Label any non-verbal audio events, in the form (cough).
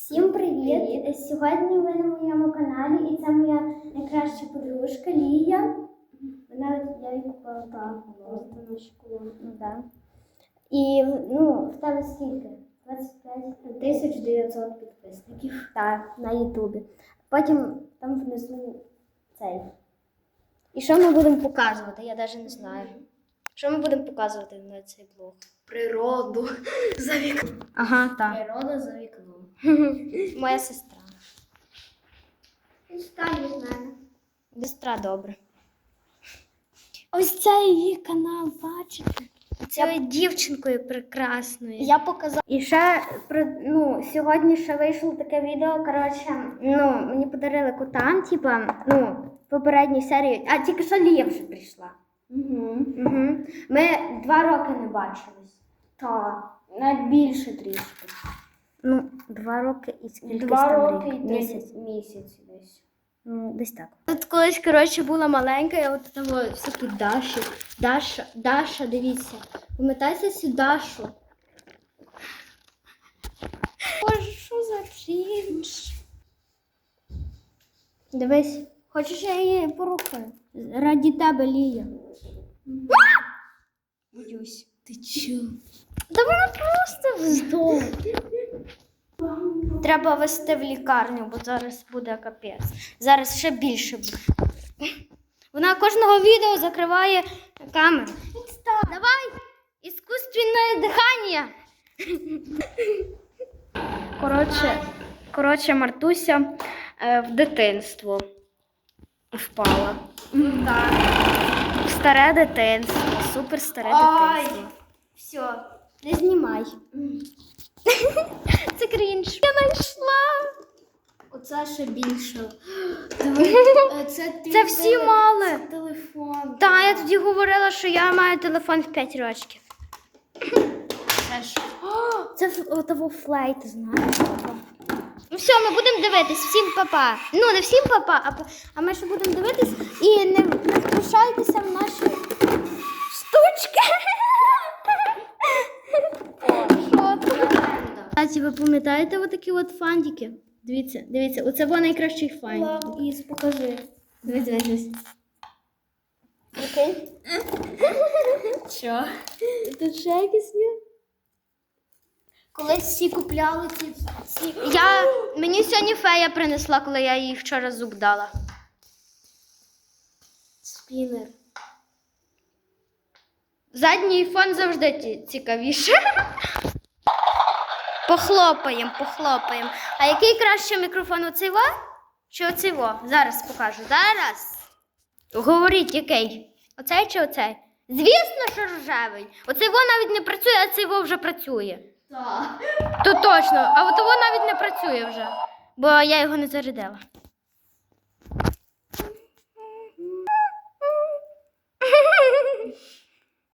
Всім привіт! Сьогодні ви на моєму каналі, і це моя найкраща подружка Лія. Вона я їй купила просто на школу. Ну, да. І ну, в тебе скільки? 25 тисяч 900 підписників. Так, на Ютубі. Потім там внизу цей. І що ми будемо показувати? Я навіть не знаю. Що ми будемо показувати на цей блог? Природу (laughs) за вікном. Ага, так. Природа за вікном. Моя сестра. Від мене. Сестра добре. Ось це її канал, бачите? Цією дівчинкою прекрасною. Я показала. І ще про- ну, сьогодні ще вийшло таке відео. Коротше, ну, мені подарили кота, типа, ну, в попередній серії. А тільки що Лія вже прийшла. Угу. Угу. Ми два роки не бачились. Так, навіть більше трішки. Ну, два роки і скільки Два там роки рік? і Місяць. місяць. десь. Ну, десь так. Тут колись, коротше, була маленька, я от там о, всякі Даші. Даша, Даша, дивіться. Пам'ятаєте цю Дашу? Боже, що за крінж? Дивись, хочеш я її порухаю? Раді тебе, Лія. Боюсь. Ти чо? Та вона просто вздох. Треба вести в лікарню, бо зараз буде капець. Зараз ще більше буде. Вона кожного відео закриває камеру. Давай! Іскусственне дихання. Коротше, коротше, Мартуся е, в дитинство впала. Так. В старе дитинство, супер старе дитинство. Все, не знімай. Це крінж. Я знайшла. Оце ще більше. Диви, (gasps) е, Це, твій Це всі теле- мали. Це телефон. Та, я тоді говорила, що я маю телефон в 5 років. Це ж. (gasps) Це ф- того флейт, знаєш. Ну все, ми будемо дивитись, всім папа. Ну, не всім папа, а, п- а ми ще будемо дивитись і не, Кстати, ви пам'ятаєте отакі от фантики? Дивіться, дивіться, оце був найкращий фантик. Іс, покажи. Дивись, дивись. Окей? (laughs) Що? Тут ще якісь є? Колись всі купляли ці. ці... Я, мені сьогодні фея принесла, коли я їй вчора зуб дала. Спінер. Задній фон завжди ті- цікавіше. (laughs) Похлопаємо, похлопаємо. А який краще мікрофон? Оцей во? Чи оцей во? Зараз покажу. Зараз. Говоріть, який? Оцей чи оцей? Звісно, що рожевий. Оцей во навіть не працює, а цей во вже працює. Так. То точно, а от во навіть не працює вже, бо я його не зарядила.